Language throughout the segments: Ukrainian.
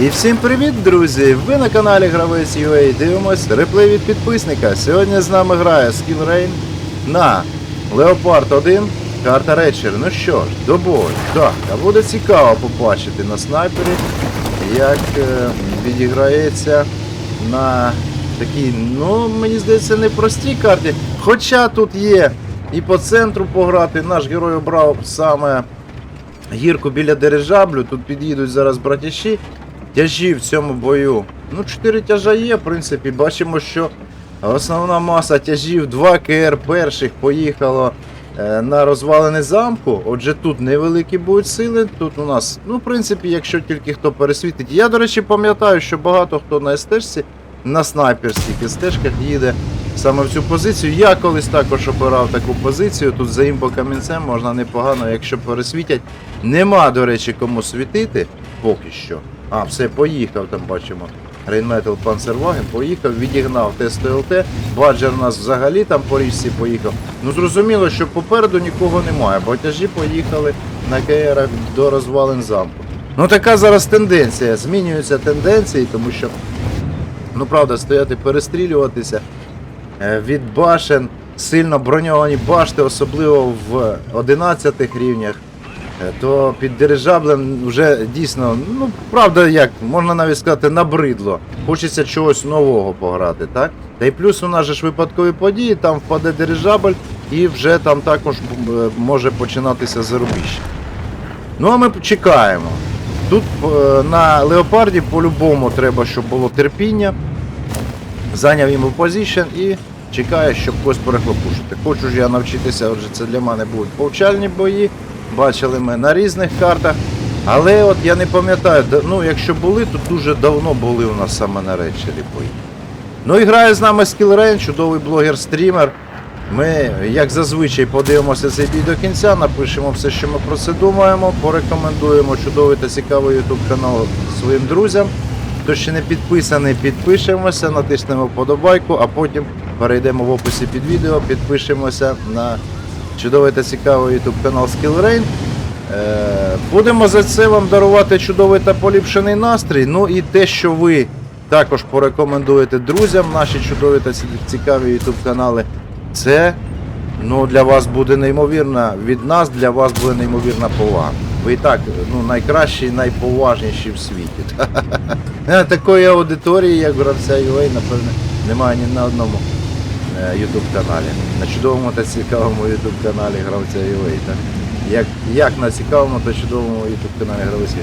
І всім привіт, друзі! Ви на каналі Гравець UA дивимось реплей від підписника. Сьогодні з нами грає Skill Rain на Leopard 1, карта Речер. Ну що ж, до бою. Так, а буде цікаво побачити на снайпері, як е, відіграється на такій, ну, мені здається, непростій карті. Хоча тут є і по центру пограти, наш герой обрав саме гірку біля дирижаблю. Тут під'їдуть зараз братіші. Тяжі в цьому бою. Ну, 4 тяжа є, в принципі. Бачимо, що основна маса тяжів 2 КР перших поїхало е, на розвалене замку. Отже, тут невеликі будуть сили. Тут у нас, ну, в принципі, якщо тільки хто пересвітить. Я, до речі, пам'ятаю, що багато хто на СТшці, на снайперських СТшках їде саме в цю позицію. Я колись також обирав таку позицію. Тут за імбо камінцем можна непогано, якщо пересвітять. Нема, до речі, кому світити поки що. А, все, поїхав, там бачимо. Рейнметал Панцерваген поїхав, відігнав ТСТЛТ. Баджер нас взагалі там по річці поїхав. Ну зрозуміло, що попереду нікого немає, бо поїхали на КР до розвалин замку. Ну така зараз тенденція. Змінюються тенденції, тому що, ну правда, стояти перестрілюватися е, від башен, сильно броньовані башти, особливо в 11 рівнях. Е, то під дирижаблем вже дійсно, ну правда, як можна навіть сказати, набридло. Хочеться чогось нового пограти, так? Та й плюс у нас же ж випадкові події, там впаде дирижабль і вже там також е, може починатися зарубіж. Ну а ми чекаємо. Тут е, на леопарді по-любому треба, щоб було терпіння. Зайняв йому позицію і чекає, щоб когось перехлопушити. Хочу ж я навчитися, отже, це для мене будуть повчальні бої. Бачили ми на різних картах. Але от я не пам'ятаю, ну якщо були, то дуже давно були у нас саме на речері бої. Ну і грає з нами Skillrain, чудовий блогер-стрімер. Ми, як зазвичай, подивимося цей бій до кінця, напишемо все, що ми про це думаємо, порекомендуємо чудовий та цікавий YouTube канал своїм друзям. Хто ще не підписаний, підпишемося, натиснемо вподобайку, а потім перейдемо в описі під відео, підпишемося на чудовий та цікавий YouTube канал Skillrain. Е, Будемо за це вам дарувати чудовий та поліпшений настрій. Ну і те, що ви також порекомендуєте друзям наші чудові та цікаві YouTube канали. Це ну, для вас буде неймовірна, від нас для вас буде неймовірна повага. Ви і так ну, найкращі і найповажніші в світі. Такої аудиторії, як гравця UA, напевне, немає ні на одному YouTube каналі. На чудовому та цікавому YouTube каналі гравця. Так? Як, як на цікавому та чудовому YouTube каналі гравця.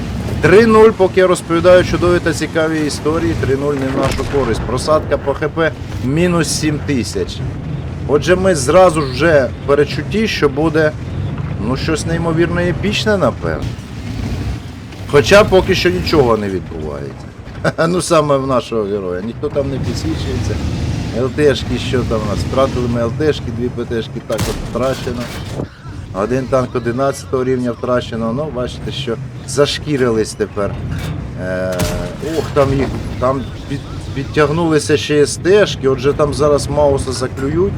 3-0, поки я розповідаю чудові та цікаві історії, 3-0 не в нашу користь. Просадка по ХП мінус 7 тисяч. Отже, ми зразу вже в перечутті, що буде ну, щось неймовірно епічне, напевно. Хоча поки що нічого не відбувається. Ну саме в нашого героя. Ніхто там не підсвічується. ЛТшки, що там у нас? Втратили ми ЛТшки, дві ПТшки так от втрачено. Один танк 11 рівня втрачено. Ну, бачите, що зашкірились тепер. Е, ох, там їх там під, підтягнулися ще СТшки, отже там зараз Мауса заклюють.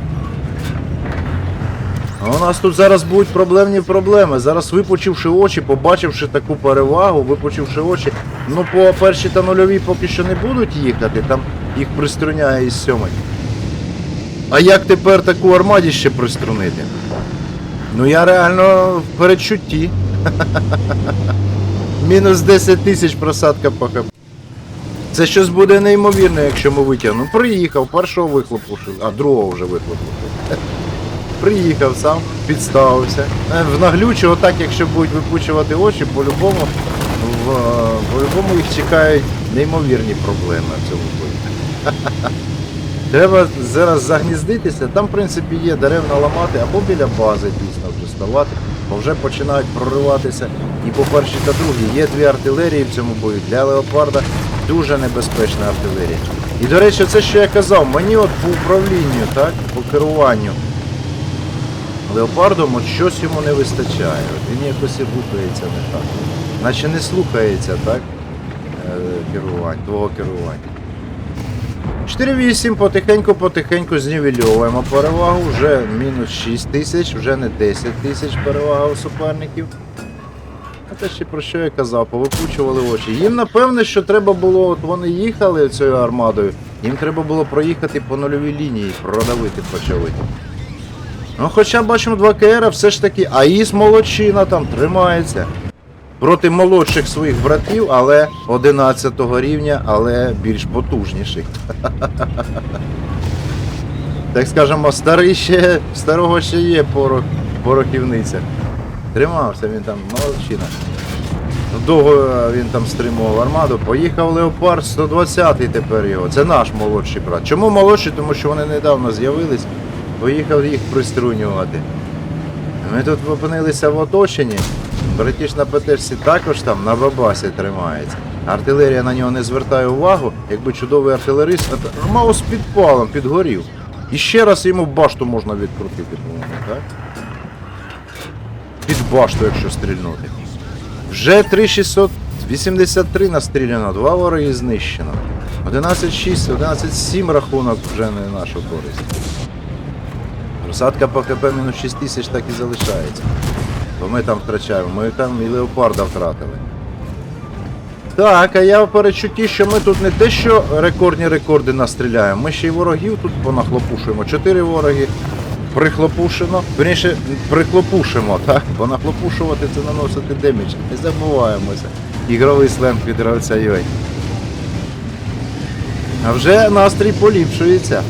У нас тут зараз будуть проблемні проблеми. Зараз випучивши очі, побачивши таку перевагу, випучивши очі. Ну, по першій та нульовій поки що не будуть їхати, там їх приструняє із сьомий. А як тепер таку армаді ще приструнити? Ну я реально в передчутті. Мінус 10 тисяч просадка по ХП. Це щось буде неймовірне, якщо ми витягнемо. Приїхав, першого виклопушив, а другого вже виклопушив. Приїхав сам, підставився. Е, В наглючі, отак, якщо будуть випучувати очі, по-любому, в, по-любому їх чекають неймовірні проблеми в цьому. Треба зараз загніздитися. Там, в принципі, є дерев наламати або біля бази дійсно вже ставати, бо вже починають прориватися і по першій та другій. Є дві артилерії в цьому бою. Для леопарда дуже небезпечна артилерія. І до речі, це що я казав, мені от по управлінню, так, по керуванню леопардом от щось йому не вистачає. От він якось і рухається не так. Наче не слухається, так? е, Керувань, твого керування. 4-8 потихеньку-потихеньку знівельовуємо перевагу, вже мінус 6 тисяч, вже не 10 тисяч перевага у суперників. А те ще про що я казав, повипучували очі. Їм напевне, що треба було, от вони їхали цією армадою, їм треба було проїхати по нульовій лінії, продавити почали. Ну, хоча бачимо 2 КР, все ж таки, АІС молодчина там тримається. Проти молодших своїх братів, але 11 рівня, але більш потужніших. Так скажемо, старий ще, старого ще є порох, порохівниця. Тримався він там, молодчина. Довго він там стримував армаду. Поїхав Леопард 120-й тепер його. Це наш молодший брат. Чому молодший? Тому що вони недавно з'явились. Поїхав їх приструнювати. Ми тут опинилися в оточенні. Братіш на ПТшці також там на бабасі тримається. Артилерія на нього не звертає увагу, якби чудовий артилерист мало з підпалом, підгорів. І ще раз йому башту можна відкрутити, по-моєму, так? Під башту, якщо стрільнути. Вже 3683 настріляно, два вороги знищено. 11-6, 11-7 рахунок вже не нашу користь. Розсадка по КП мінус 6 тисяч так і залишається. Бо ми там втрачаємо, ми там і леопарда втратили. Так, а я в перечутті, що ми тут не те, що рекордні рекорди настріляємо, ми ще й ворогів тут понахлопушуємо. Чотири вороги прихлопушено. Верніше, прихлопушимо, так? Бо нахлопушувати це наносити демідж. Не забуваємося. Ігровий сленг від гравця. А вже настрій поліпшується.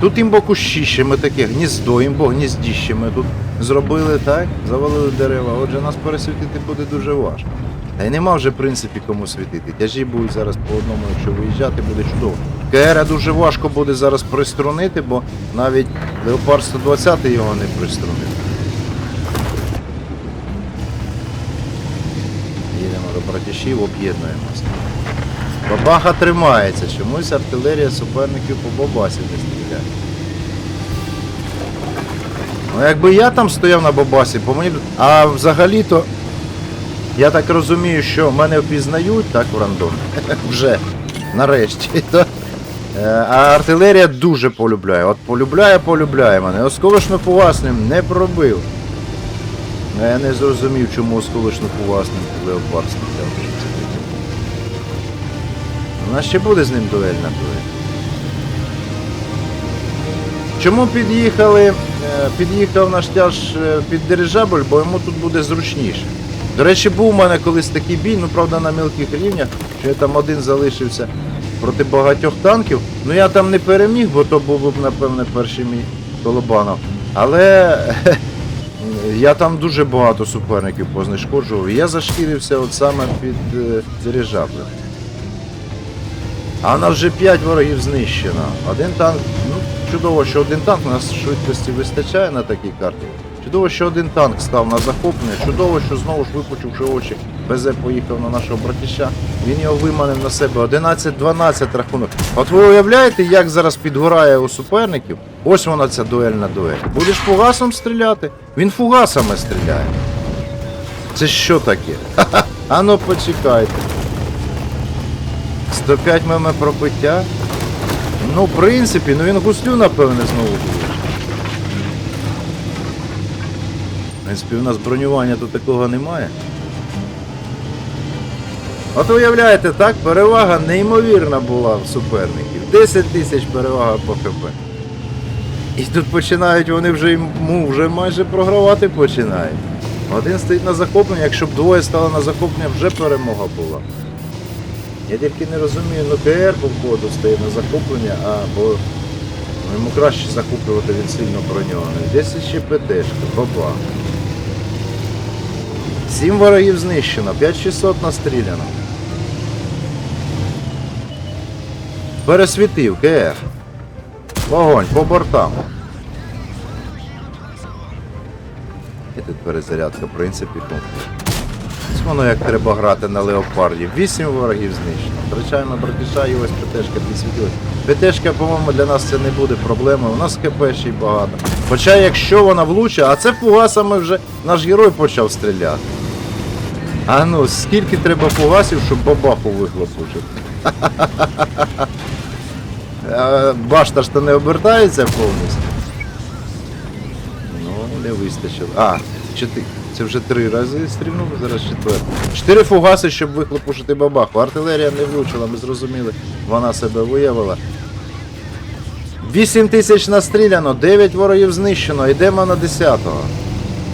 Тут імбокущище, ми таке гніздо, імбо-гніздіще ми тут зробили, так? Завалили дерева. Отже, нас пересвітити буде дуже важко. Та й нема вже в принципі кому світити. Тяжі будуть зараз по одному, якщо виїжджати, буде чудово. КР дуже важко буде зараз приструнити, бо навіть Леопард 120 його не приструнив. Їдемо до братішів, об'єднуємося. Бабаха тримається, чомусь артилерія суперників по бабасі не стріляє. Ну якби я там стояв на бабасі, по мені. А взагалі-то я так розумію, що мене впізнають так в рандом. Вже. Нарешті. е, А артилерія дуже полюбляє. От полюбляє, полюбляє мене. Осколочно фугасним не пробив. Ну, Я не зрозумів, чому осколочно фугасним леопард стріляв. У нас ще буде з ним дуель на дуель. Чому під'їхали? е, Під'їхав наш тяж е, під дирижабль, бо йому тут буде зручніше. До речі, був у мене колись такий бій, ну правда на мілких рівнях, що я там один залишився проти багатьох танків. Ну я там не переміг, бо то був б, напевне, перший мій Колобанов. Але я там дуже багато суперників познешкоджував. Я зашкірився от саме під е, дирижаблем. А у нас вже 5 ворогів знищено. Один танк, ну, чудово, що один танк, у нас швидкості вистачає на такій карті. Чудово, що один танк став на захоплення. Чудово, що знову ж випучивши очі, БЗ поїхав на нашого братіща. Він його виманив на себе. 11-12 рахунок. От ви уявляєте, як зараз підгорає у суперників? Ось вона ця дуельна дуель. Будеш фугасом стріляти? Він фугасами стріляє. Це що таке? Ха-ха. А ну почекайте. 105 мм пробиття. Ну, в принципі, ну він гуслю, напевне, знову буде. В принципі, у нас бронювання тут такого немає. От уявляєте, так, перевага неймовірна була в суперників. 10 тисяч перевага по ХП. І тут починають вони вже йому вже майже програвати починають. Один стоїть на захопленні, якщо б двоє стало на захоплення, вже перемога була. Я тільки не розумію, ну КР походу стає на захоплення, а бо ну, йому краще захоплювати, він сильно броньований. Десь ще ПТшка, баба. Сім ворогів знищено, 5600 настріляно. Пересвітив КР. Вогонь по бортам. І тут перезарядка, в принципі, ну, Ось воно як треба грати на леопарді. Вісім ворогів знищено. Втрачаємо братіша і ось ПТшка підсвітилась. ПТшка, по-моєму, для нас це не буде проблемою. У нас ХП ще й багато. Хоча якщо вона влучить, а це фугасами вже наш герой почав стріляти. А ну, скільки треба фугасів, щоб бабаху вихлопушити? А, Башта ж то не обертається повністю. Не вистачило. А, чотири. Це вже три рази стрільнув, зараз четвертий. Чотири фугаси, щоб вихлопушити бабаху. Артилерія не влучила, ми зрозуміли. Вона себе виявила. 8 тисяч настріляно, 9 ворогів знищено, йдемо на 10-го.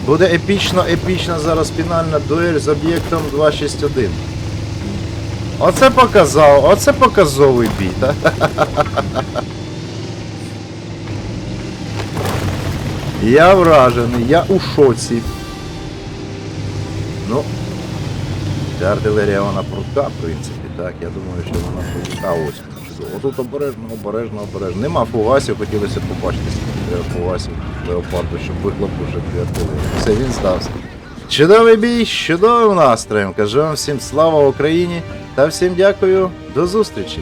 Буде епічно, епічна зараз фінальна дуель з об'єктом 261. Оце показав, оце показовий бій, Я вражений, я у шоці. Ну, ця артилерія вона прута, в принципі, так. Я думаю, що вона прута. Ось. Отут обережно, обережно, обережно. Нема фугасів, хотілося б побачити фугасів леопарду, щоб вихлопушити артилерію. Все, він здався. Чудовий бій, чудовим настроєм. Кажу вам всім слава Україні та всім дякую. До зустрічі!